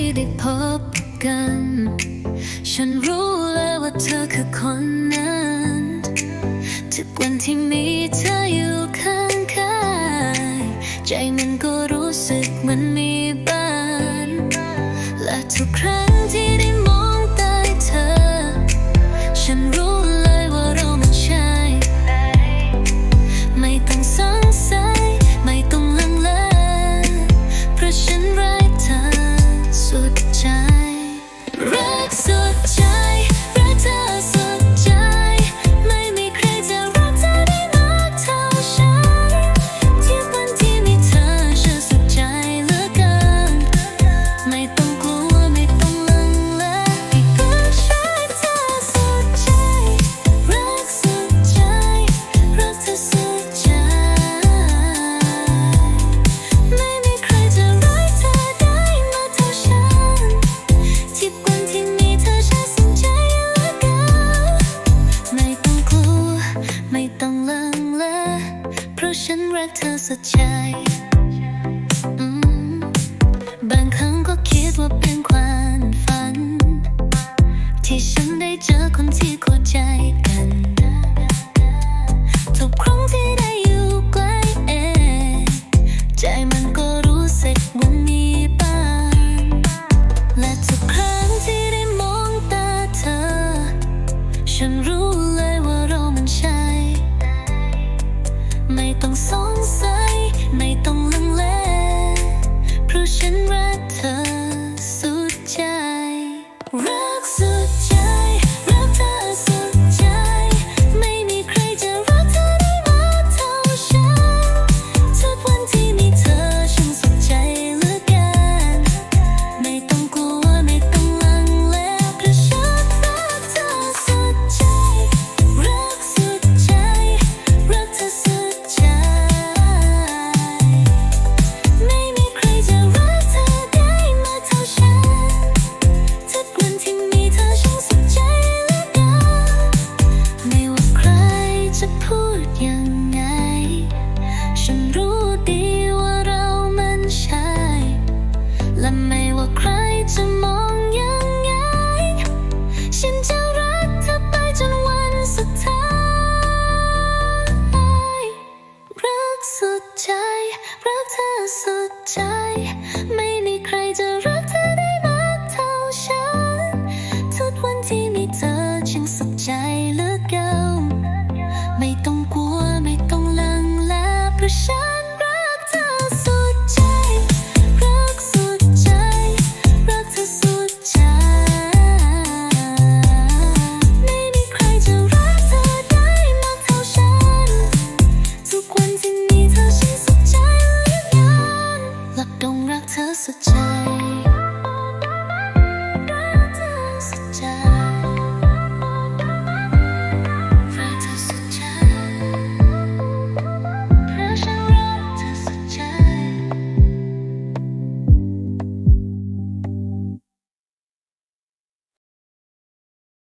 ที่ได้พบกัน ฉันรู้แล้วว่าเธอคือคนนั้นทุกวันที่มีเธออยู่ข้างกายใจมันก็รู้สึกมันมีบ้าน และทุกครั้ง รักเธอสัจใจบางครั้งก็คิดว่าเป็นความฝัน ที่ฉันได้เจอคนที่เข้าใจกันทุกครั้งที่ได้อยู่ใกล้เองใจมันก็รู้สึกว่ามีบ้างและทุกครั้งที่ได้มองตาเธอ ฉันรู้เลยว่าเรามันใช่ สงสัยไม่ต้องลังเลเพราะฉันรักเธอสุดใจ ไม่ต้องกลัวไม่ต้องลังเลเพราะฉันรักเธอสุดใจ รักสุดใจ รักเธอสุดใจ ไม่มีใครจะรักเธอได้มากเท่าฉัน ทุกวันที่มีเธอฉันสุขใจและยังหลับดงรักเธอสุดใจ